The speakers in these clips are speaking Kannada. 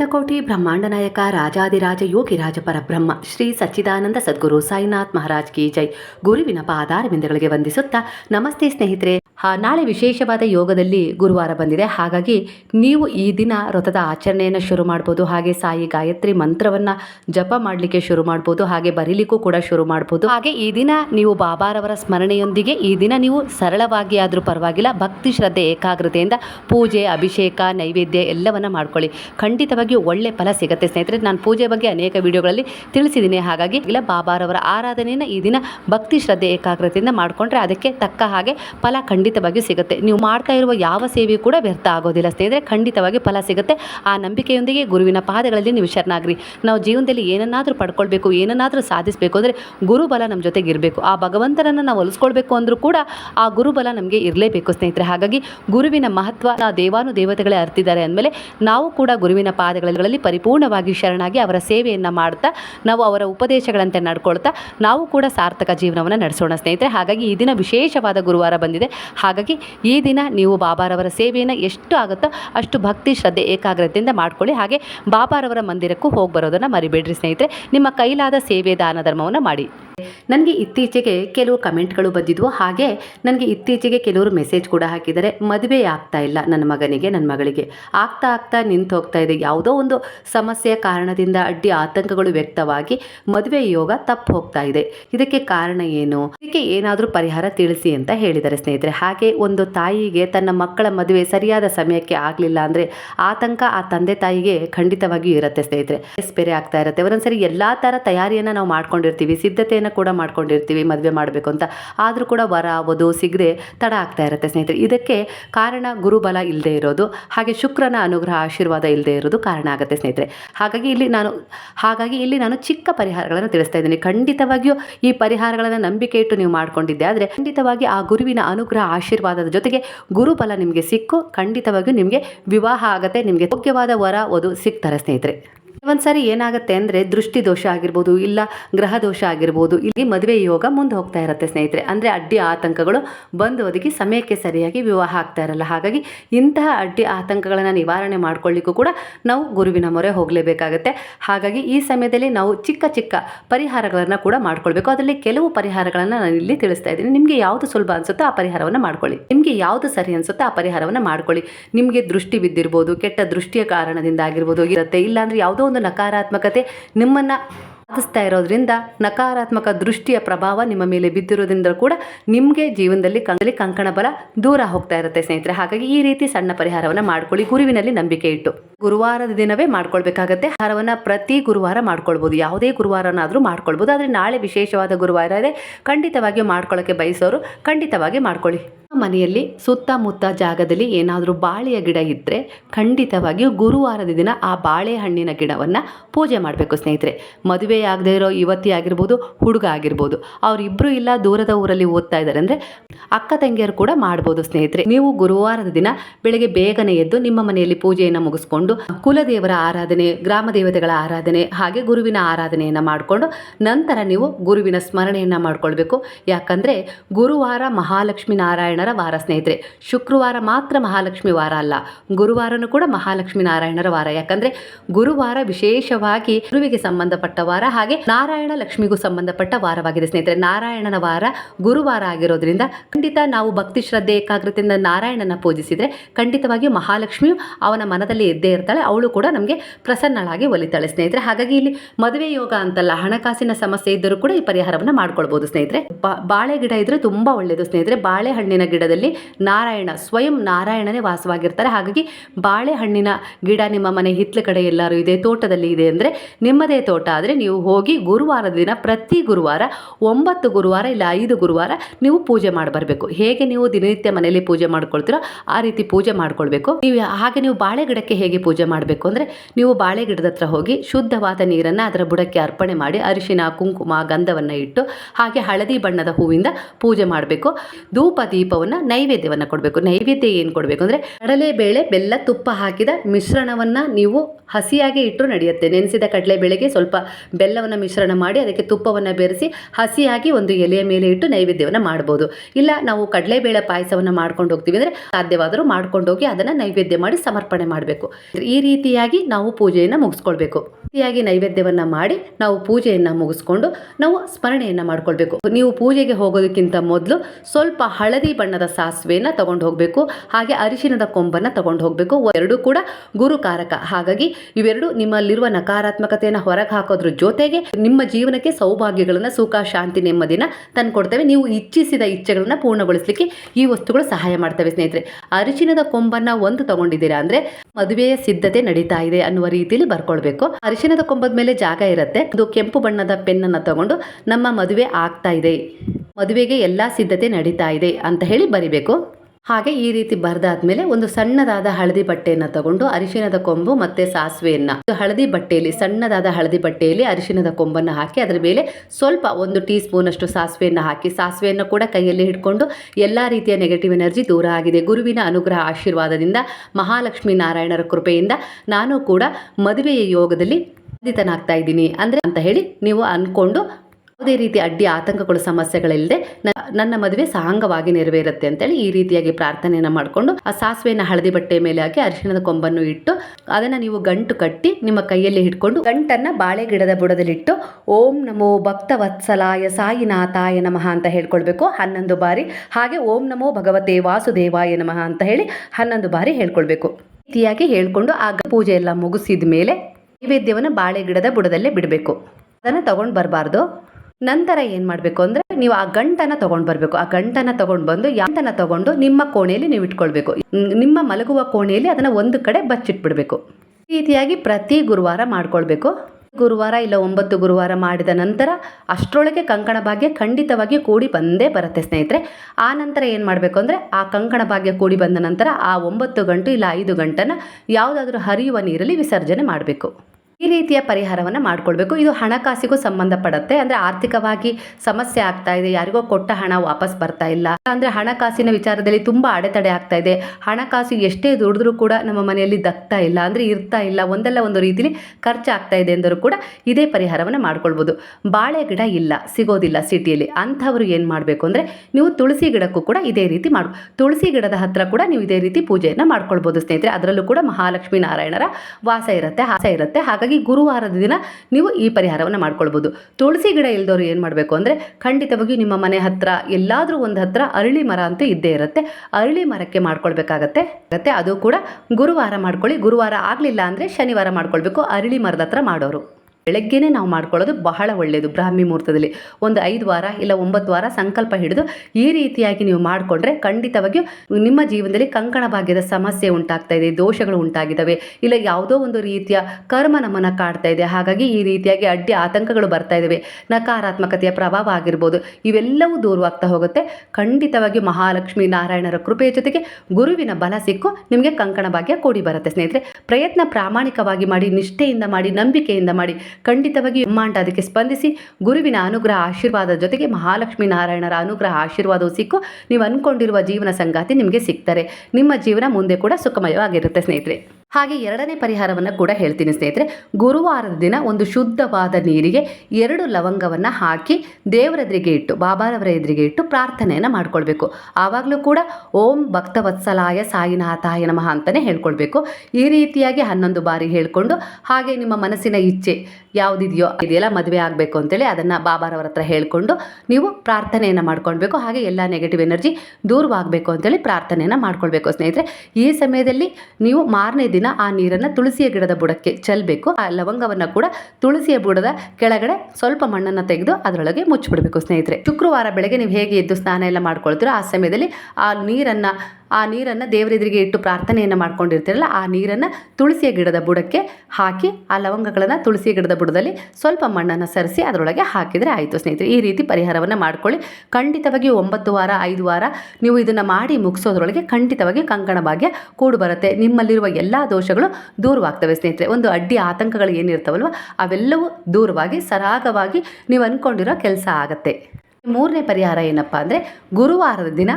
ಅಖಂಡಕೋಟಿ ಬ್ರಹ್ಮಾಂಡ ನಾಯಕ ರಾಜಾದಿರಾಜ ಯೋಗಿರಾಜ ಪರಬ್ರಹ್ಮ, ಶ್ರೀ ಸಚ್ಚಿದಾನಂದ ಸದ್ಗುರು ಸಾಯಿನಾಥ್ ಮಹಾರಾಜ್ ಕಿ ಜೈ. ಗುರುವಿನ ಪಾದಾರವಿಂದಗಳಿಗೆ ವಂದಿಸುತ್ತಾ ನಮಸ್ತೆ ಸ್ನೇಹಿತರೆ. ನಾಳೆ ವಿಶೇಷವಾದ ಯೋಗದಲ್ಲಿ ಗುರುವಾರ ಬಂದಿದೆ. ಹಾಗಾಗಿ ನೀವು ಈ ದಿನ ವ್ರತದ ಆಚರಣೆಯನ್ನು ಶುರು ಮಾಡ್ಬೋದು. ಹಾಗೆ ಸಾಯಿ ಗಾಯತ್ರಿ ಮಂತ್ರವನ್ನು ಜಪ ಮಾಡಲಿಕ್ಕೆ ಶುರು ಮಾಡ್ಬೋದು. ಹಾಗೆ ಬರೀಲಿಕ್ಕೂ ಕೂಡ ಶುರು ಮಾಡ್ಬೋದು. ಹಾಗೆ ಈ ದಿನ ನೀವು ಬಾಬಾರವರ ಸ್ಮರಣೆಯೊಂದಿಗೆ, ಈ ದಿನ ನೀವು ಸರಳವಾಗಿ ಆದರೂ ಪರವಾಗಿಲ್ಲ, ಭಕ್ತಿ ಶ್ರದ್ಧೆ ಏಕಾಗ್ರತೆಯಿಂದ ಪೂಜೆ, ಅಭಿಷೇಕ, ನೈವೇದ್ಯ ಎಲ್ಲವನ್ನ ಮಾಡ್ಕೊಳ್ಳಿ. ಖಂಡಿತವಾಗಿಯೂ ಒಳ್ಳೆ ಫಲ ಸಿಗುತ್ತೆ. ಸ್ನೇಹಿತರೆ, ನಾನು ಪೂಜೆ ಬಗ್ಗೆ ಅನೇಕ ವಿಡಿಯೋಗಳಲ್ಲಿ ತಿಳಿಸಿದ್ದೀನಿ. ಹಾಗಾಗಿ ಇಲ್ಲ, ಬಾಬಾರವರ ಆರಾಧನೆಯನ್ನು ಈ ದಿನ ಭಕ್ತಿ ಶ್ರದ್ಧೆ ಏಕಾಗ್ರತೆಯಿಂದ ಮಾಡಿಕೊಂಡ್ರೆ ಅದಕ್ಕೆ ತಕ್ಕ ಹಾಗೆ ಫಲ ಖಂಡಿತವಾಗಿಯೂ ಸಿಗುತ್ತೆ. ನೀವು ಮಾಡ್ತಾ ಇರುವ ಯಾವ ಸೇವೆಯೂ ಕೂಡ ವ್ಯರ್ಥ ಆಗೋದಿಲ್ಲ. ಸ್ನೇಹಿತರೆ, ಖಂಡಿತವಾಗಿ ಫಲ ಸಿಗುತ್ತೆ. ಆ ನಂಬಿಕೆಯೊಂದಿಗೆ ಗುರುವಿನ ಪಾದಗಳಲ್ಲಿ ನೀವು ಶರಣಾಗ್ರಿ ನಾವು ಜೀವನದಲ್ಲಿ ಏನನ್ನಾದರೂ ಪಡ್ಕೊಳ್ಬೇಕು, ಏನನ್ನಾದರೂ ಸಾಧಿಸಬೇಕು ಅಂದರೆ ಗುರುಬಲ ನಮ್ಮ ಜೊತೆಗೆ ಇರಬೇಕು. ಆ ಭಗವಂತನನ್ನು ನಾವು ಒಲಿಸ್ಕೊಳ್ಬೇಕು ಅಂದರೂ ಕೂಡ ಆ ಗುರುಬಲ ನಮಗೆ ಇರಲೇಬೇಕು ಸ್ನೇಹಿತರೆ. ಹಾಗಾಗಿ ಗುರುವಿನ ಮಹತ್ವ ಆ ದೇವಾನು ದೇವತೆಗಳೇ ಅರ್ತಿದ್ದಾರೆ ಅಂದಮೇಲೆ ನಾವು ಕೂಡ ಗುರುವಿನ ಪಾದಗಳಲ್ಲಿ ಪರಿಪೂರ್ಣವಾಗಿ ಶರಣಾಗಿ ಅವರ ಸೇವೆಯನ್ನು ಮಾಡ್ತಾ, ನಾವು ಅವರ ಉಪದೇಶಗಳಂತೆ ನಡ್ಕೊಳ್ತಾ, ನಾವು ಕೂಡ ಸಾರ್ಥಕ ಜೀವನವನ್ನು ನಡೆಸೋಣ ಸ್ನೇಹಿತರೆ. ಹಾಗಾಗಿ ಈ ದಿನ ವಿಶೇಷವಾದ ಗುರುವಾರ ಬಂದಿದೆ. ಹಾಗಾಗಿ ಈ ದಿನ ನೀವು ಬಾಬಾರವರ ಸೇವೆಯನ್ನು ಎಷ್ಟು ಆಗುತ್ತೋ ಅಷ್ಟು ಭಕ್ತಿ, ಶ್ರದ್ಧೆ, ಏಕಾಗ್ರತೆಯಿಂದ ಮಾಡ್ಕೊಳ್ಳಿ. ಹಾಗೆ ಬಾಬಾರವರ ಮಂದಿರಕ್ಕೂ ಹೋಗಿ ಬರೋದನ್ನು ಮರಿಬೇಡ್ರಿ ಸ್ನೇಹಿತರೆ. ನಿಮ್ಮ ಕೈಲಾದ ಸೇವೆ ದಾನ ಧರ್ಮವನ್ನು ಮಾಡಿ. ನನಗೆ ಇತ್ತೀಚೆಗೆ ಕೆಲವು ಕಮೆಂಟ್ಗಳು ಬಂದಿದ್ವು. ಹಾಗೆ ನನಗೆ ಇತ್ತೀಚೆಗೆ ಕೆಲವರು ಮೆಸೇಜ್ ಕೂಡ ಹಾಕಿದ್ದಾರೆ. ಮದುವೆ ಆಗ್ತಾ ಇಲ್ಲ ನನ್ನ ಮಗನಿಗೆ, ನನ್ನ ಮಗಳಿಗೆ. ಆಗ್ತಾ ಆಗ್ತಾ ನಿಂತು ಹೋಗ್ತಾ ಇದೆ. ಯಾವುದೋ ಒಂದು ಸಮಸ್ಯೆಯ ಕಾರಣದಿಂದ ಅಡ್ಡಿ ಆತಂಕಗಳು ವ್ಯಕ್ತವಾಗಿ ಮದುವೆ ಯೋಗ ತಪ್ಪು ಹೋಗ್ತಾ ಇದೆ. ಇದಕ್ಕೆ ಕಾರಣ ಏನು? ಇದಕ್ಕೆ ಏನಾದರೂ ಪರಿಹಾರ ತಿಳಿಸಿ ಅಂತ ಹೇಳಿದ್ದಾರೆ ಸ್ನೇಹಿತರೆ. ಹಾಗೆ ಒಂದು ತಾಯಿಗೆ ತನ್ನ ಮಕ್ಕಳ ಮದುವೆ ಸರಿಯಾದ ಸಮಯಕ್ಕೆ ಆಗಲಿಲ್ಲ ಅಂದರೆ ಆತಂಕ ಆ ತಂದೆ ತಾಯಿಗೆ ಖಂಡಿತವಾಗಿಯೂ ಇರುತ್ತೆ ಸ್ನೇಹಿತರೆ. ಬೇರೆ ಆಗ್ತಾ ಇರುತ್ತೆ. ಒಂದೊಂದ್ಸರಿ ಎಲ್ಲ ಥರ ತಯಾರಿಯನ್ನು ನಾವು ಮಾಡ್ಕೊಂಡಿರ್ತೀವಿ. ಸಿದ್ಧತೆಯನ್ನು ಕೂಡ ಮಾಡ್ಕೊಂಡಿರ್ತೀವಿ ಮದುವೆ ಮಾಡಬೇಕು ಅಂತ. ಆದರೂ ಕೂಡ ವರ ಆಗೋದು ಸಿಗದೆ ತಡ ಆಗ್ತಾ ಇರುತ್ತೆ ಸ್ನೇಹಿತರೆ. ಇದಕ್ಕೆ ಕಾರಣ ಗುರುಬಲ ಇಲ್ಲದೆ ಇರೋದು. ಹಾಗೆ ಶುಕ್ರನ ಅನುಗ್ರಹ, ಆಶೀರ್ವಾದ ಇಲ್ಲದೆ ಇರೋದು ಕಾರಣ ಆಗುತ್ತೆ ಸ್ನೇಹಿತರೆ. ಹಾಗಾಗಿ ಇಲ್ಲಿ ನಾನು, ಹಾಗಾಗಿ ಇಲ್ಲಿ ನಾನು ಚಿಕ್ಕ ಪರಿಹಾರಗಳನ್ನು ತಿಳಿಸ್ತಾ ಇದ್ದೀನಿ. ಖಂಡಿತವಾಗಿಯೂ ಈ ಪರಿಹಾರಗಳನ್ನು ನಂಬಿಕೆ ಇಟ್ಟು ನೀವು ಮಾಡ್ಕೊಂಡಿದ್ದೆ. ಆದರೆ ಖಂಡಿತವಾಗಿ ಆ ಗುರುವಿನ ಅನುಗ್ರಹ, ಆಶೀರ್ವಾದದ ಜೊತೆಗೆ ಗುರುಬಲ ನಿಮಗೆ ಸಿಕ್ಕು. ಖಂಡಿತವಾಗಿಯೂ ನಿಮಗೆ ವಿವಾಹ ಆಗುತ್ತೆ. ನಿಮಗೆ ಯೋಗ್ಯವಾದ ವರ, ವಧು ಸಿಗ್ತಾರೆ ಸ್ನೇಹಿತರೆ. ಒಂದ್ಸರಿ ಏನಾಗುತ್ತೆ ಅಂದರೆ ದೃಷ್ಟಿ ದೋಷ ಆಗಿರ್ಬೋದು, ಇಲ್ಲ ಗ್ರಹ ದೋಷ ಆಗಿರ್ಬೋದು, ಇಲ್ಲಿ ಮದುವೆ ಯೋಗ ಮುಂದೆ ಹೋಗ್ತಾ ಇರುತ್ತೆ ಸ್ನೇಹಿತರೆ. ಅಂದರೆ ಅಡ್ಡಿ ಆತಂಕಗಳು ಬಂದು ಒದಗಿ ಸಮಯಕ್ಕೆ ಸರಿಯಾಗಿ ವಿವಾಹ ಆಗ್ತಾ ಇರಲ್ಲ. ಹಾಗಾಗಿ ಇಂತಹ ಅಡ್ಡಿ ಆತಂಕಗಳನ್ನು ನಿವಾರಣೆ ಮಾಡ್ಕೊಳ್ಳಿಕ್ಕೂ ಕೂಡ ನಾವು ಗುರುವಿನ ಮೊರೆ ಹೋಗಲೇಬೇಕಾಗತ್ತೆ. ಹಾಗಾಗಿ ಈ ಸಮಯದಲ್ಲಿ ನಾವು ಚಿಕ್ಕ ಚಿಕ್ಕ ಪರಿಹಾರಗಳನ್ನು ಕೂಡ ಮಾಡ್ಕೊಳ್ಬೇಕು. ಅದರಲ್ಲಿ ಕೆಲವು ಪರಿಹಾರಗಳನ್ನು ನಾನು ಇಲ್ಲಿ ತಿಳಿಸ್ತಾ ಇದ್ದೀನಿ. ನಿಮಗೆ ಯಾವುದು ಸುಲಭ ಅನಿಸುತ್ತೋ ಆ ಪರಿಹಾರವನ್ನು ಮಾಡ್ಕೊಳ್ಳಿ. ನಿಮಗೆ ಯಾವುದು ಸರಿ ಅನಿಸುತ್ತೋ ಆ ಪರಿಹಾರವನ್ನು ಮಾಡ್ಕೊಳ್ಳಿ. ನಿಮಗೆ ದೃಷ್ಟಿ ಬಿದ್ದಿರ್ಬೋದು, ಕೆಟ್ಟ ದೃಷ್ಟಿಯ ಕಾರಣದಿಂದ ಆಗಿರ್ಬೋದು ಇರುತ್ತೆ. ಇಲ್ಲಾಂದರೆ ಯಾವುದೋ ಒಂದು ನಕಾರಾತ್ಮಕತೆ. ನಿಮ್ಮನ್ನು ಸಾಧಿಸ್ತಾ ಇರೋದ್ರಿಂದ ನಕಾರಾತ್ಮಕ ದೃಷ್ಟಿಯ ಪ್ರಭಾವ ನಿಮ್ಮ ಮೇಲೆ ಬಿದ್ದಿರೋದ್ರಿಂದ ಕೂಡ ನಿಮಗೆ ಜೀವನದಲ್ಲಿ ಕಂಗಲಿ ಕಂಕಣ ಬಲ ದೂರ ಹೋಗ್ತಾ ಇರುತ್ತೆ ಸ್ನೇಹಿತರೆ. ಹಾಗಾಗಿ ಈ ರೀತಿ ಸಣ್ಣ ಪರಿಹಾರವನ್ನು ಮಾಡ್ಕೊಳ್ಳಿ. ಗುರುವಿನಲ್ಲಿ ನಂಬಿಕೆ ಇಟ್ಟು. ಗುರುವಾರದ ದಿನವೇ ಮಾಡ್ಕೊಳ್ಬೇಕಾಗತ್ತೆ. ಹಾರವನ್ನು ಪ್ರತಿ ಗುರುವಾರ ಮಾಡ್ಕೊಳ್ಬೋದು. ಯಾವುದೇ ಗುರುವಾರನಾದರೂ ಮಾಡ್ಕೊಳ್ಬೋದು. ಆದರೆ ನಾಳೆ ವಿಶೇಷವಾದ ಗುರುವಾರ ಇದೆ. ಖಂಡಿತವಾಗಿಯೂ ಮಾಡ್ಕೊಳ್ಳೋಕ್ಕೆ ಬಯಸೋರು ಖಂಡಿತವಾಗಿ ಮಾಡ್ಕೊಳ್ಳಿ. ಮನೆಯಲ್ಲಿ ಸುತ್ತಮುತ್ತ ಜಾಗದಲ್ಲಿ ಏನಾದರೂ ಬಾಳೆಯ ಗಿಡ ಇದ್ದರೆ ಖಂಡಿತವಾಗಿಯೂ ಗುರುವಾರದ ದಿನ ಆ ಬಾಳೆಹಣ್ಣಿನ ಗಿಡವನ್ನು ಪೂಜೆ ಮಾಡಬೇಕು ಸ್ನೇಹಿತರೆ. ಮದುವೆ ಆಗದೇ ಇರೋ ಯುವತಿ ಆಗಿರ್ಬೋದು, ಹುಡುಗ ಆಗಿರ್ಬೋದು ಅವರಿಬ್ಬರು ಇಲ್ಲ ದೂರದ ಊರಲ್ಲಿ ಓದ್ತಾ ಇದ್ದಾರೆ ಅಂದರೆ ಅಕ್ಕ ತಂಗಿಯರು ಕೂಡ ಮಾಡ್ಬೋದು ಸ್ನೇಹಿತರೆ. ನೀವು ಗುರುವಾರದ ದಿನ ಬೆಳಗ್ಗೆ ಬೇಗನೆ ಎದ್ದು ನಿಮ್ಮ ಮನೆಯಲ್ಲಿ ಪೂಜೆಯನ್ನು ಮುಗಿಸ್ಕೊಂಡು ಕುಲದೇವರ ಆರಾಧನೆ, ಗ್ರಾಮ ದೇವತೆಗಳ ಆರಾಧನೆ ಹಾಗೆ ಗುರುವಿನ ಆರಾಧನೆಯನ್ನು ಮಾಡಿಕೊಂಡು ನಂತರ ನೀವು ಗುರುವಿನ ಸ್ಮರಣೆಯನ್ನು ಮಾಡಿಕೊಳ್ಬೇಕು. ಯಾಕಂದರೆ ಗುರುವಾರ ಮಹಾಲಕ್ಷ್ಮೀ ನಾರಾಯಣರ ವಾರ ಸ್ನೇಹಿತರೆ, ಶುಕ್ರವಾರ ಮಾತ್ರ ಮಹಾಲಕ್ಷ್ಮಿ ವಾರ ಅಲ್ಲ, ಗುರುವಾರನೂ ಕೂಡ ಮಹಾಲಕ್ಷ್ಮಿ ನಾರಾಯಣರ ವಾರ. ಯಾಕಂದರೆ ಗುರುವಾರ ವಿಶೇಷವಾಗಿ ಗುರುವಿಗೆ ಸಂಬಂಧಪಟ್ಟ ವಾರ, ಹಾಗೆ ನಾರಾಯಣ ಲಕ್ಷ್ಮಿಗೂ ಸಂಬಂಧಪಟ್ಟ ವಾರವಾಗಿದೆ ಸ್ನೇಹಿತರೆ. ನಾರಾಯಣನ ವಾರ ಗುರುವಾರ ಆಗಿರೋದ್ರಿಂದ ಖಂಡಿತ ನಾವು ಭಕ್ತಿ ಶ್ರದ್ಧೆ, ಏಕಾಗ್ರತೆಯಿಂದ ನಾರಾಯಣನ ಪೂಜಿಸಿದರೆ ಖಂಡಿತವಾಗಿಯೂ ಮಹಾಲಕ್ಷ್ಮಿಯು ಅವನ ಮನದಲ್ಲಿ ಇದ್ದೇ ಇರ್ತಾಳೆ, ಅವಳು ಕೂಡ ನಮಗೆ ಪ್ರಸನ್ನಳಾಗಿ ಒಲಿತಾಳೆ ಸ್ನೇಹಿತರೆ. ಹಾಗಾಗಿ ಇಲ್ಲಿ ಮದುವೆ ಯೋಗ ಅಂತಲ್ಲ, ಹಣಕಾಸಿನ ಸಮಸ್ಯೆ ಇದ್ದರೂ ಕೂಡ ಈ ಪರಿಹಾರವನ್ನು ಮಾಡ್ಕೊಳ್ಬೋದು ಸ್ನೇಹಿತರೆ. ಬಾಳೆ ಗಿಡ ಇದ್ರೆ ತುಂಬಾ ಒಳ್ಳೆಯದು ಸ್ನೇಹಿತರೆ. ಬಾಳೆಹಣ್ಣಿನ ಗಿಡದಲ್ಲಿ ನಾರಾಯಣ, ಸ್ವಯಂ ನಾರಾಯಣನೇ ವಾಸವಾಗಿರ್ತಾರೆ. ಹಾಗಾಗಿ ಬಾಳೆಹಣ್ಣಿನ ಗಿಡ ನಿಮ್ಮ ಮನೆ ಹಿತ್ತಲ ಕಡೆ ಎಲ್ಲರೂ ಇದೆ, ತೋಟದಲ್ಲಿ ಇದೆ ಅಂದರೆ ನಿಮ್ಮದೇ ತೋಟ. ಆದರೆ ನೀವು ಹೋಗಿ ಗುರುವಾರದ ದಿನ ಪ್ರತಿ ಗುರುವಾರ, ಒಂಬತ್ತು ಗುರುವಾರ ಇಲ್ಲ ಐದು ಗುರುವಾರ ನೀವು ಪೂಜೆ ಮಾಡಿ ಬರಬೇಕು. ಹೇಗೆ ನೀವು ದಿನನಿತ್ಯ ಮನೆಯಲ್ಲಿ ಪೂಜೆ ಮಾಡ್ಕೊಳ್ತೀರೋ ಆ ರೀತಿ ಪೂಜೆ ಮಾಡ್ಕೊಳ್ಬೇಕು. ನೀವು ಹಾಗೆ ನೀವು ಬಾಳೆ ಗಿಡಕ್ಕೆ ಹೇಗೆ ಪೂಜೆ ಮಾಡಬೇಕು ಅಂದರೆ ನೀವು ಬಾಳೆ ಗಿಡದ ಹತ್ರ ಹೋಗಿ ಶುದ್ಧವಾದ ನೀರನ್ನು ಅದರ ಬುಡಕ್ಕೆ ಅರ್ಪಣೆ ಮಾಡಿ ಅರಿಶಿನ, ಕುಂಕುಮ, ಗಂಧವನ್ನು ಇಟ್ಟು ಹಾಗೆ ಹಳದಿ ಬಣ್ಣದ ಹೂವಿಂದ ಪೂಜೆ ಮಾಡಬೇಕು. ಧೂಪ ದೀಪವನ್ನು ನೈವೇದ್ಯವನ್ನು ಕೊಡಬೇಕು. ನೈವೇದ್ಯ ಏನು ಕೊಡಬೇಕು ಅಂದರೆ ಕಡಲೆಬೇಳೆ, ಬೆಲ್ಲ, ತುಪ್ಪ ಹಾಕಿದ ಮಿಶ್ರಣವನ್ನು ನೀವು ಹಸಿಯಾಗಿ ಇಟ್ಟರು ನಡೆಯುತ್ತೆ. ನೆನೆಸಿದ ಕಡಲೆಬೇಳೆಗೆ ಸ್ವಲ್ಪ ಬೆಲ್ಲವನ್ನು ಮಿಶ್ರಣ ಮಾಡಿ ಅದಕ್ಕೆ ತುಪ್ಪವನ್ನು ಬೆರೆಸಿ ಹಸಿಯಾಗಿ ಒಂದು ಎಲೆಯ ಮೇಲೆ ಇಟ್ಟು ನೈವೇದ್ಯವನ್ನು ಮಾಡ್ಬೋದು. ಇಲ್ಲ, ನಾವು ಕಡಲೆಬೇಳೆ ಪಾಯಸವನ್ನು ಮಾಡ್ಕೊಂಡು ಹೋಗ್ತೀವಿ ಅಂದರೆ ಸಾಧ್ಯವಾದರೂ ಮಾಡ್ಕೊಂಡು ಹೋಗಿ ಅದನ್ನು ನೈವೇದ್ಯ ಮಾಡಿ ಸಮರ್ಪಣೆ ಮಾಡಬೇಕು. ಈ ರೀತಿಯಾಗಿ ನಾವು ಪೂಜೆಯನ್ನು ಮುಗಿಸ್ಕೊಳ್ಬೇಕು. ರೀತಿಯಾಗಿ ನೈವೇದ್ಯವನ್ನು ಮಾಡಿ ನಾವು ಪೂಜೆಯನ್ನು ಮುಗಿಸ್ಕೊಂಡು ನಾವು ಸ್ಮರಣೆಯನ್ನು ಮಾಡ್ಕೊಳ್ಬೇಕು. ನೀವು ಪೂಜೆಗೆ ಹೋಗೋದಕ್ಕಿಂತ ಮೊದಲು ಸ್ವಲ್ಪ ಹಳದಿ ಬಣ್ಣದ ಸಾಸಿವೆಯನ್ನು ತಗೊಂಡು ಹೋಗಬೇಕು, ಹಾಗೆ ಅರಿಶಿಣದ ಕೊಂಬನ್ನು ತಗೊಂಡು ಹೋಗಬೇಕು. ಎರಡೂ ಕೂಡ ಗುರುಕಾರಕ. ಹಾಗಾಗಿ ಇವೆರಡು ನಿಮ್ಮಲ್ಲಿರುವ ನಕಾರಾತ್ಮಕತೆಯನ್ನು ಹೊರಗೆ ಹಾಕೋದ್ರ ಜೊತೆಗೆ ನಿಮ್ಮ ಜೀವನಕ್ಕೆ ಸೌಭಾಗ್ಯಗಳನ್ನು, ಸುಖ, ಶಾಂತಿ ನೆಮ್ಮದಿನ ತಂದುಕೊಡ್ತವೆ. ನೀವು ಇಚ್ಛಿಸಿದ ಇಚ್ಛೆಗಳನ್ನು ಪೂರ್ಣಗೊಳಿಸಲಿಕ್ಕೆ ಈ ವಸ್ತುಗಳು ಸಹಾಯ ಮಾಡ್ತವೆ ಸ್ನೇಹಿತರೆ. ಅರಿಶಿಣದ ಕೊಂಬನ್ನ ಒಂದು ತಗೊಂಡಿದ್ದೀರಾ ಅಂದ್ರೆ ಮದುವೆಯ ಸಿದ್ಧತೆ ನಡೀತಾ ಇದೆ ಅನ್ನುವ ರೀತಿಯಲ್ಲಿ ಬರ್ಕೊಳ್ಬೇಕು. ಅರಿಶಿಣದ ಕೊಂಬದ ಮೇಲೆ ಜಾಗ ಇರುತ್ತೆ. ಇದು ಕೆಂಪು ಬಣ್ಣದ ಪೆನ್ನನ್ನು ತಗೊಂಡು ನಮ್ಮ ಮದುವೆ ಆಗ್ತಾ ಇದೆ. ಮದುವೆಗೆ ಎಲ್ಲ ಸಿದ್ಧತೆ ನಡೀತಾ ಇದೆ ಅಂತ ಹೇಳಿ ಬರಿಬೇಕು. ಹಾಗೆ ಈ ರೀತಿ ಬರೆದಾದ್ಮೇಲೆ ಒಂದು ಸಣ್ಣದಾದ ಹಳದಿ ಬಟ್ಟೆಯನ್ನು ತಗೊಂಡು ಅರಿಶಿಣದ ಕೊಂಬು ಮತ್ತೆ ಸಾಸಿವೆಯನ್ನ. ಹಳದಿ ಬಟ್ಟೆಯಲ್ಲಿ, ಸಣ್ಣದಾದ ಹಳದಿ ಬಟ್ಟೆಯಲ್ಲಿ ಅರಿಶಿಣದ ಕೊಂಬನ್ನು ಹಾಕಿ ಅದರ ಮೇಲೆ ಸ್ವಲ್ಪ ಒಂದು ಟೀ ಸ್ಪೂನ್ ಅಷ್ಟು ಸಾಸಿವೆಯನ್ನು ಹಾಕಿ, ಸಾಸಿವೆಯನ್ನು ಕೂಡ ಕೈಯಲ್ಲಿ ಹಿಡ್ಕೊಂಡು ಎಲ್ಲ ರೀತಿಯ ನೆಗೆಟಿವ್ ಎನರ್ಜಿ ದೂರ ಆಗಿದೆ. ಗುರುವಿನ ಅನುಗ್ರಹ ಆಶೀರ್ವಾದದಿಂದ, ಮಹಾಲಕ್ಷ್ಮೀ ನಾರಾಯಣರ ಕೃಪೆಯಿಂದ ನಾನು ಕೂಡ ಮದುವೆಯ ಯೋಗದಲ್ಲಿ ಬಾಧಿತನಾಗ್ತಾ ಇದ್ದೀನಿ. ಅಂದರೆ ಅಂತ ಹೇಳಿ ನೀವು ಅನ್ಕೊಂಡು ಯಾವುದೇ ರೀತಿ ಅಡ್ಡಿ ಆತಂಕಗಳು ಸಮಸ್ಯೆಗಳಿಲ್ಲದೆ ನನ್ನ ಮದುವೆ ಸಾಂಗವಾಗಿ ನೆರವೇರುತ್ತೆ ಅಂತೇಳಿ ಈ ರೀತಿಯಾಗಿ ಪ್ರಾರ್ಥನೆಯನ್ನ ಮಾಡಿಕೊಂಡು ಆ ಸಾಸಿವೆನ ಹಳದಿ ಬಟ್ಟೆ ಮೇಲೆ ಹಾಕಿ ಅರಿಶಿಣದ ಕೊಂಬನ್ನು ಇಟ್ಟು ಅದನ್ನ ನೀವು ಗಂಟು ಕಟ್ಟಿ ನಿಮ್ಮ ಕೈಯಲ್ಲಿ ಹಿಡ್ಕೊಂಡು ಗಂಟನ್ನ ಬಾಳೆ ಗಿಡದ ಬುಡದಲ್ಲಿಟ್ಟು ಓಂ ನಮೋ ಭಕ್ತ ವತ್ಸಲಾಯ ಸಾಯಿನಾಥಾಯ ನಮಃ ಅಂತ ಹೇಳ್ಕೊಳ್ಬೇಕು. ಹನ್ನೊಂದು ಬಾರಿ ಹಾಗೆ ಓಂ ನಮೋ ಭಗವತೆ ವಾಸುದೇವಾಯ ನಮಃ ಅಂತ ಹೇಳಿ ಹನ್ನೊಂದು ಬಾರಿ ಹೇಳ್ಕೊಳ್ಬೇಕು. ರೀತಿಯಾಗಿ ಹೇಳ್ಕೊಂಡು ಆ ಪೂಜೆ ಎಲ್ಲ ಮುಗಿಸಿದ ಮೇಲೆ ನೈವೇದ್ಯವನ್ನು ಬಾಳೆ ಗಿಡದ ಬುಡದಲ್ಲೇ ಬಿಡಬೇಕು. ಅದನ್ನು ತಗೊಂಡು ಬರಬಾರ್ದು. ನಂತರ ಏನು ಮಾಡಬೇಕು ಅಂದರೆ ನೀವು ಆ ಗಂಟನ್ನು ತೊಗೊಂಡು ಬರಬೇಕು. ಆ ಗಂಟನ್ನು ತೊಗೊಂಡು ಬಂದು ಯಾಂಟನ್ನು ತಗೊಂಡು ನಿಮ್ಮ ಕೋಣೆಯಲ್ಲಿ ನೀವು ಇಟ್ಕೊಳ್ಬೇಕು. ನಿಮ್ಮ ಮಲಗುವ ಕೋಣೆಯಲ್ಲಿ ಅದನ್ನು ಒಂದು ಕಡೆ ಬಚ್ಚಿಟ್ಬಿಡಬೇಕು. ಈ ರೀತಿಯಾಗಿ ಪ್ರತಿ ಗುರುವಾರ ಮಾಡ್ಕೊಳ್ಬೇಕು. ಗುರುವಾರ ಇಲ್ಲ ಒಂಬತ್ತು ಗುರುವಾರ ಮಾಡಿದ ನಂತರ ಅಷ್ಟರೊಳಗೆ ಕಂಕಣ ಭಾಗ್ಯ ಖಂಡಿತವಾಗಿ ಕೂಡಿ ಬಂದೇ ಬರುತ್ತೆ ಸ್ನೇಹಿತರೆ. ಆ ನಂತರ ಏನು ಮಾಡಬೇಕು ಅಂದರೆ ಆ ಕಂಕಣ ಭಾಗ್ಯ ಕೂಡಿ ಬಂದ ನಂತರ ಆ ಒಂಬತ್ತು ಗಂಟು ಇಲ್ಲ ಐದು ಗಂಟನ್ನು ಯಾವುದಾದ್ರೂ ಹರಿಯುವ ನೀರಲ್ಲಿ ವಿಸರ್ಜನೆ ಮಾಡಬೇಕು. ಈ ರೀತಿಯ ಪರಿಹಾರವನ್ನು ಮಾಡ್ಕೊಳ್ಬೇಕು. ಇದು ಹಣಕಾಸಿಗೂ ಸಂಬಂಧಪಡುತ್ತೆ. ಅಂದರೆ ಆರ್ಥಿಕವಾಗಿ ಸಮಸ್ಯೆ ಆಗ್ತಾ ಇದೆ. ಯಾರಿಗೋ ಕೊಟ್ಟ ಹಣ ವಾಪಸ್ ಬರ್ತಾ ಇಲ್ಲ. ಅಂದರೆ ಹಣಕಾಸಿನ ವಿಚಾರದಲ್ಲಿ ತುಂಬ ಅಡೆತಡೆ ಆಗ್ತಾ ಇದೆ. ಹಣಕಾಸು ಎಷ್ಟೇ ದುಡಿದ್ರೂ ಕೂಡ ನಮ್ಮ ಮನೆಯಲ್ಲಿ ದಕ್ತಾ ಇಲ್ಲ. ಅಂದರೆ ಇರ್ತಾ ಇಲ್ಲ. ಒಂದಲ್ಲ ಒಂದು ರೀತಿಲಿ ಖರ್ಚಾಗ್ತಾ ಇದೆ ಎಂದರೂ ಕೂಡ ಇದೇ ಪರಿಹಾರವನ್ನು ಮಾಡ್ಕೊಳ್ಬೋದು. ಬಾಳೆ ಗಿಡ ಇಲ್ಲ. ಸಿಗೋದಿಲ್ಲ ಸಿಟಿಯಲ್ಲಿ. ಅಂಥವ್ರು ಏನು ಮಾಡಬೇಕು ಅಂದರೆ ನೀವು ತುಳಸಿ ಗಿಡಕ್ಕೂ ಕೂಡ ಇದೇ ರೀತಿ ಮಾಡು. ತುಳಸಿ ಗಿಡದ ಹತ್ರ ಕೂಡ ನೀವು ಇದೇ ರೀತಿ ಪೂಜೆಯನ್ನು ಮಾಡ್ಕೊಳ್ಬೋದು ಸ್ನೇಹಿತರೆ. ಅದರಲ್ಲೂ ಕೂಡ ಮಹಾಲಕ್ಷ್ಮೀ ನಾರಾಯಣರ ವಾಸ ಇರುತ್ತೆ ಹಾಸ ಇರುತ್ತೆ. ಹಾಗಾಗಿ ಗುರುವಾರದ ದಿನ ನೀವು ಈ ಪರಿಹಾರವನ್ನು ಮಾಡ್ಕೊಳ್ಬೋದು. ತುಳಸಿ ಗಿಡ ಇಲ್ದವರು ಏನು ಮಾಡಬೇಕು ಅಂದರೆ ಖಂಡಿತವಾಗಿ ನಿಮ್ಮ ಮನೆ ಹತ್ತಿರ ಎಲ್ಲಾದರೂ ಒಂದು ಹತ್ತಿರ ಅರಳಿ ಮರ ಅಂತೂ ಇದ್ದೇ ಇರುತ್ತೆ. ಅರಳಿ ಮರಕ್ಕೆ ಮಾಡ್ಕೊಳ್ಬೇಕಾಗತ್ತೆ. ಅದು ಕೂಡ ಗುರುವಾರ ಮಾಡ್ಕೊಳ್ಳಿ. ಗುರುವಾರ ಆಗಲಿಲ್ಲ ಅಂದರೆ ಶನಿವಾರ ಮಾಡ್ಕೊಳ್ಬೇಕು. ಅರಳಿ ಮರದ ಹತ್ರ ಮಾಡೋರು. ಬೆಳಗ್ಗೆನೇ ನಾವು ಮಾಡ್ಕೊಳ್ಳೋದು ಬಹಳ ಒಳ್ಳೆಯದು ಬ್ರಾಹ್ಮಿ ಮುಹೂರ್ತದಲ್ಲಿ ಒಂದು ಐದು ವಾರ ಇಲ್ಲ ಒಂಬತ್ತು ವಾರ ಸಂಕಲ್ಪ ಹಿಡಿದು ಈ ರೀತಿಯಾಗಿ ನೀವು ಮಾಡಿಕೊಂಡ್ರೆ ಖಂಡಿತವಾಗಿಯೂ ನಿಮ್ಮ ಜೀವನದಲ್ಲಿ ಕಂಕಣ ಭಾಗ್ಯದ ಸಮಸ್ಯೆ ಉಂಟಾಗ್ತಾ ಇದೆ, ದೋಷಗಳು ಉಂಟಾಗಿದ್ದಾವೆ. ಇಲ್ಲ ಯಾವುದೋ ಒಂದು ರೀತಿಯ ಕರ್ಮ ನಮ್ಮನ್ನು ಕಾಡ್ತಾ ಇದೆ. ಹಾಗಾಗಿ ಈ ರೀತಿಯಾಗಿ ಅಡ್ಡಿ ಆತಂಕಗಳು ಬರ್ತಾ ಇದ್ದಾವೆ. ನಕಾರಾತ್ಮಕತೆಯ ಪ್ರಭಾವ ಆಗಿರ್ಬೋದು. ಇವೆಲ್ಲವೂ ದೂರವಾಗ್ತಾ ಹೋಗುತ್ತೆ. ಖಂಡಿತವಾಗಿ ಮಹಾಲಕ್ಷ್ಮಿ ನಾರಾಯಣರ ಕೃಪೆಯ ಜೊತೆಗೆ ಗುರುವಿನ ಬಲ ಸಿಕ್ಕು, ನಿಮಗೆ ಕಂಕಣ ಭಾಗ್ಯ ಕೂಡಿ ಬರುತ್ತೆ ಸ್ನೇಹಿತರೆ. ಪ್ರಯತ್ನ ಪ್ರಾಮಾಣಿಕವಾಗಿ ಮಾಡಿ, ನಿಷ್ಠೆಯಿಂದ ಮಾಡಿ, ನಂಬಿಕೆಯಿಂದ ಮಾಡಿ ಖಂಡಿತವಾಗಿ ಬ್ರಹ್ಮಾಂಡ ಅದಕ್ಕೆ ಸ್ಪಂದಿಸಿ ಗುರುವಿನ ಅನುಗ್ರಹ ಆಶೀರ್ವಾದ ಜೊತೆಗೆ ಮಹಾಲಕ್ಷ್ಮೀ ನಾರಾಯಣರ ಅನುಗ್ರಹ ಆಶೀರ್ವಾದವು ಸಿಕ್ಕು ನೀವು ಅಂದ್ಕೊಂಡಿರುವ ಜೀವನ ಸಂಗಾತಿ ನಿಮಗೆ ಸಿಗ್ತಾರೆ. ನಿಮ್ಮ ಜೀವನ ಮುಂದೆ ಕೂಡ ಸುಖಮಯವಾಗಿರುತ್ತೆ ಸ್ನೇಹಿತರೆ. ಹಾಗೆ ಎರಡನೇ ಪರಿಹಾರವನ್ನು ಕೂಡ ಹೇಳ್ತೀನಿ ಸ್ನೇಹಿತರೆ. ಗುರುವಾರದ ದಿನ ಒಂದು ಶುದ್ಧವಾದ ನೀರಿಗೆ ಎರಡು ಲವಂಗವನ್ನು ಹಾಕಿ ದೇವರ ಎದುರಿಗೆ ಇಟ್ಟು, ಬಾಬಾರವರ ಎದುರಿಗೆ ಇಟ್ಟು ಪ್ರಾರ್ಥನೆಯನ್ನು ಮಾಡ್ಕೊಳ್ಬೇಕು. ಆವಾಗಲೂ ಕೂಡ ಓಂ ಭಕ್ತವತ್ಸಲಾಯ ಸಾಯಿನಾಥಾಯ ನಮಃ ಅಂತಲೇ ಹೇಳ್ಕೊಳ್ಬೇಕು. ಈ ರೀತಿಯಾಗಿ ಹನ್ನೊಂದು ಬಾರಿ ಹೇಳ್ಕೊಂಡು ಹಾಗೆ ನಿಮ್ಮ ಮನಸ್ಸಿನ ಇಚ್ಛೆ ಯಾವುದಿದೆಯೋ ಇದೆಯಲ್ಲ ಮದುವೆ ಆಗಬೇಕು ಅಂತೇಳಿ ಅದನ್ನು ಬಾಬಾರವರ ಹತ್ರ ಹೇಳಿಕೊಂಡು ನೀವು ಪ್ರಾರ್ಥನೆಯನ್ನು ಮಾಡ್ಕೊಳ್ಬೇಕು. ಹಾಗೆ ಎಲ್ಲ ನೆಗೆಟಿವ್ ಎನರ್ಜಿ ದೂರವಾಗಬೇಕು ಅಂತೇಳಿ ಪ್ರಾರ್ಥನೆಯನ್ನು ಮಾಡ್ಕೊಳ್ಬೇಕು ಸ್ನೇಹಿತರೆ. ಈ ಸಮಯದಲ್ಲಿ ನೀವು ಮಾರನೇ ದಿನ ಆ ನೀರನ್ನು ತುಳಸಿಯ ಗಿಡದ ಬುಡಕ್ಕೆ ಚೆಲ್ಲಬೇಕು ಆ ಲವಂಗವನ್ನು ಕೂಡ ತುಳಸಿಯ ಬುಡದ ಕೆಳಗಡೆ ಸ್ವಲ್ಪ ಮಣ್ಣನ್ನು ತೆಗೆದು ಅದರೊಳಗೆ ಮುಚ್ಚಿಬಿಡಬೇಕು ಸ್ನೇಹಿತರೆ. ಶುಕ್ರವಾರ ಬೆಳಗ್ಗೆ ನೀವು ಹೇಗೆ ಎದ್ದು ಸ್ನಾನ ಎಲ್ಲ ಮಾಡ್ಕೊಳ್ತೀರೋ ಆ ಸಮಯದಲ್ಲಿ ಆ ನೀರನ್ನು ಆ ನೀರನ್ನು ದೇವರೆದುರಿಗೆ ಇಟ್ಟು ಪ್ರಾರ್ಥನೆಯನ್ನು ಮಾಡ್ಕೊಂಡಿರ್ತೀರಲ್ಲ, ಆ ನೀರನ್ನು ತುಳಸಿಯ ಗಿಡದ ಬುಡಕ್ಕೆ ಹಾಕಿ, ಆ ಲವಂಗಗಳನ್ನು ತುಳಸಿಯ ಗಿಡದ ಬುಡದಲ್ಲಿ ಸ್ವಲ್ಪ ಮಣ್ಣನ್ನು ಸರಿಸಿ ಅದರೊಳಗೆ ಹಾಕಿದರೆ ಆಯಿತು ಸ್ನೇಹಿತರೆ. ಈ ರೀತಿ ಪರಿಹಾರವನ್ನು ಮಾಡ್ಕೊಳ್ಳಿ. ಖಂಡಿತವಾಗಿ ಒಂಬತ್ತು ವಾರ, ಐದು ವಾರ ನೀವು ಇದನ್ನು ಮಾಡಿ ಮುಗಿಸೋದ್ರೊಳಗೆ ಖಂಡಿತವಾಗಿ ಕಂಕಣ ಭಾಗ್ಯ ಕೂಡು ಬರುತ್ತೆ. ನಿಮ್ಮಲ್ಲಿರುವ ಎಲ್ಲ ದೋಷಗಳು ದೂರವಾಗ್ತವೆ ಸ್ನೇಹಿತರೆ. ಒಂದು ಅಡ್ಡಿ ಆತಂಕಗಳು ಏನಿರ್ತಾವಲ್ವ, ಅವೆಲ್ಲವೂ ದೂರವಾಗಿ, ಸರಾಗವಾಗಿ ನೀವು ಅಂದ್ಕೊಂಡಿರೋ ಕೆಲಸ ಆಗುತ್ತೆ. ಮೂರನೇ ಪರಿಹಾರ ಏನಪ್ಪ ಅಂದರೆ ಗುರುವಾರದ ದಿನ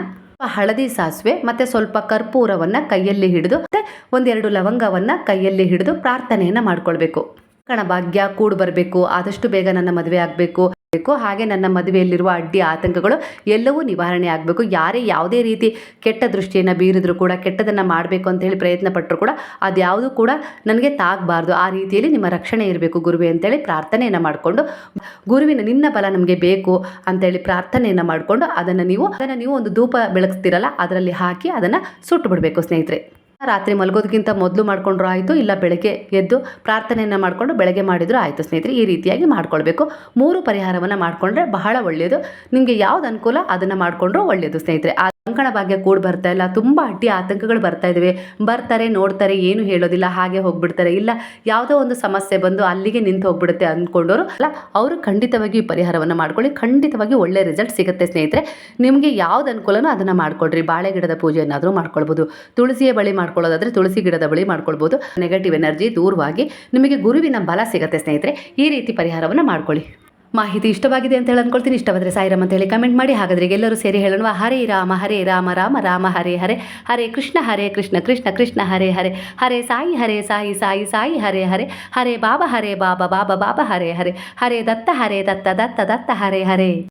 ಹಳದಿ ಸಾಸಿವೆ, ಮತ್ತೆ ಸ್ವಲ್ಪ ಕರ್ಪೂರವನ್ನ ಕೈಯಲ್ಲಿ ಹಿಡಿದು, ಮತ್ತೆ ಒಂದೆರಡು ಲವಂಗವನ್ನ ಕೈಯಲ್ಲಿ ಹಿಡಿದು ಪ್ರಾರ್ಥನೆಯನ್ನ ಮಾಡ್ಕೊಳ್ಬೇಕು. ಕಣ ಭಾಗ್ಯ ಕೂಡು ಬರಬೇಕು, ಆದಷ್ಟು ಬೇಗ ನನ್ನ ಮದುವೆ ಆಗಬೇಕು. ಬೇಕು. ಹಾಗೆ ನನ್ನ ಮದುವೆಯಲ್ಲಿರುವ ಅಡ್ಡಿ ಆತಂಕಗಳು ಎಲ್ಲವೂ ನಿವಾರಣೆ ಆಗಬೇಕು. ಯಾರೇ ಯಾವುದೇ ರೀತಿ ಕೆಟ್ಟ ದೃಷ್ಟಿಯನ್ನು ಬೀರಿದ್ರು ಕೂಡ, ಕೆಟ್ಟದನ್ನು ಮಾಡಬೇಕು ಅಂತ ಹೇಳಿ ಪ್ರಯತ್ನ ಪಟ್ಟರು ಕೂಡ ಅದ್ಯಾವುದು ಕೂಡ ನನಗೆ ತಾಗಬಾರ್ದು. ಆ ರೀತಿಯಲ್ಲಿ ನಿಮ್ಮ ರಕ್ಷಣೆ ಇರಬೇಕು ಗುರುವೆ ಅಂತೇಳಿ ಪ್ರಾರ್ಥನೆಯನ್ನು ಮಾಡಿಕೊಂಡು, ಗುರುವಿನ ನಿನ್ನ ಬಲ ನಮಗೆ ಬೇಕು ಅಂತೇಳಿ ಪ್ರಾರ್ಥನೆಯನ್ನು ಮಾಡಿಕೊಂಡು ಅದನ್ನು ನೀವು ಅದನ್ನು ನೀವು ಒಂದು ಧೂಪ ಬೆಳಗ್ಸ್ತಿರಲ್ಲ, ಅದರಲ್ಲಿ ಹಾಕಿ ಅದನ್ನು ಸುಟ್ಟು ಬಿಡಬೇಕು ಸ್ನೇಹಿತರೆ. ರಾತ್ರಿ ಮಲಗೋದಕ್ಕಿಂತ ಮೊದಲು ಮಾಡ್ಕೊಂಡ್ರು ಆಯಿತು, ಇಲ್ಲ ಬೆಳಗ್ಗೆ ಎದ್ದು ಪ್ರಾರ್ಥನೆಯನ್ನು ಮಾಡಿಕೊಂಡು ಬೆಳಗ್ಗೆ ಮಾಡಿದ್ರು ಆಯಿತು. ಸ್ನೇಹಿತರೆ, ಈ ರೀತಿಯಾಗಿ ಮಾಡ್ಕೊಳ್ಬೇಕು. ಮೂರು ಪರಿಹಾರವನ್ನು ಮಾಡಿಕೊಂಡ್ರೆ ಬಹಳ ಒಳ್ಳೆಯದು ನಿಮಗೆ ಯಾವ್ದು ಅನುಕೂಲ ಅದನ್ನು ಮಾಡಿಕೊಂಡ್ರು ಒಳ್ಳೆಯದು ಸ್ನೇಹಿತರೆ. ಆ ಅಂಕಣ ಭಾಗ್ಯ ಕೂಡ ಬರ್ತಾ ಇಲ್ಲ. ತುಂಬ ಅಡ್ಡಿ ಆತಂಕಗಳು ಬರ್ತಾ ಇದ್ದಾವೆ ಬರ್ತಾರೆ, ನೋಡ್ತಾರೆ, ಏನು ಹೇಳೋದಿಲ್ಲ, ಹಾಗೆ ಹೋಗ್ಬಿಡ್ತಾರೆ. ಇಲ್ಲ ಯಾವುದೋ ಒಂದು ಸಮಸ್ಯೆ ಬಂದು ಅಲ್ಲಿಗೆ ನಿಂತು ಹೋಗ್ಬಿಡುತ್ತೆ ಅಂದ್ಕೊಂಡವರು ಅಲ್ಲ, ಅವರು ಖಂಡಿತವಾಗಿ ಈ ಪರಿಹಾರವನ್ನು ಮಾಡ್ಕೊಳ್ಳಿ. ಖಂಡಿತವಾಗಿ ಒಳ್ಳೆ ರಿಸಲ್ಟ್ ಸಿಗುತ್ತೆ ಸ್ನೇಹಿತರೆ. ನಿಮಗೆ ಯಾವ್ದು ಅನುಕೂಲನೋ ಅದನ್ನು ಮಾಡ್ಕೊಳ್ರಿ. ಬಾಳೆ ಗಿಡದ ಪೂಜೆಯನ್ನಾದರೂ ಮಾಡ್ಕೊಳ್ಬೋದು. ತುಳಸಿಯ ಬಳಿ ಮಾಡ್ಕೊಳ್ಳೋದಾದ್ರೆ ತುಳಸಿ ಗಿಡದ ಬಳಿ ಮಾಡ್ಕೊಳ್ಬೋದು. ನೆಗೆಟಿವ್ ಎನರ್ಜಿ ದೂರವಾಗಿ ನಿಮಗೆ ಗುರುವಿನ ಬಲ ಸಿಗುತ್ತೆ ಸ್ನೇಹಿತರೆ, ಈ ರೀತಿ ಪರಿಹಾರವನ್ನು ಮಾಡ್ಕೊಳ್ಳಿ. ಮಾಹಿತಿ ಇಷ್ಟವಾಗಿದೆ ಅಂತ ಹೇಳಿ ಅನ್ಕೊಳ್ತೀನಿ. ಇಷ್ಟವಾದರೆ ಸಾಯಿರಾಮ್ ಅಂತ ಹೇಳಿ ಕಮೆಂಟ್ ಮಾಡಿ. ಹಾಗಾದ್ರೆ ಎಲ್ಲರೂ ಸೇರಿ ಹೇಳೋಣ ಹರೇ ರಾಮ ಹರೇ ರಾಮ ರಾಮ ರಾಮ, ಹರೇ ಹರೇ. ಹರೇ ಕೃಷ್ಣ ಹರೇ ಕೃಷ್ಣ ಕೃಷ್ಣ ಕೃಷ್ಣ, ಹರೇ ಹರೇ. ಹರೇ ಸಾಯಿ ಹರೇ ಸಾಯಿ ಸಾಯಿ ಸಾಯಿ, ಹರೇ ಹರೇ. ಹರೇ ಬಾಬಾ ಹರೇ ಬಾಬಾ ಬಾಬಾ ಬಾಬಾ, ಹರೇ ಹರೇ. ಹರೇ ದತ್ತ ಹರೇ ದತ್ತ ದತ್ತ ದತ್ತ, ಹರೇ ಹರೇ.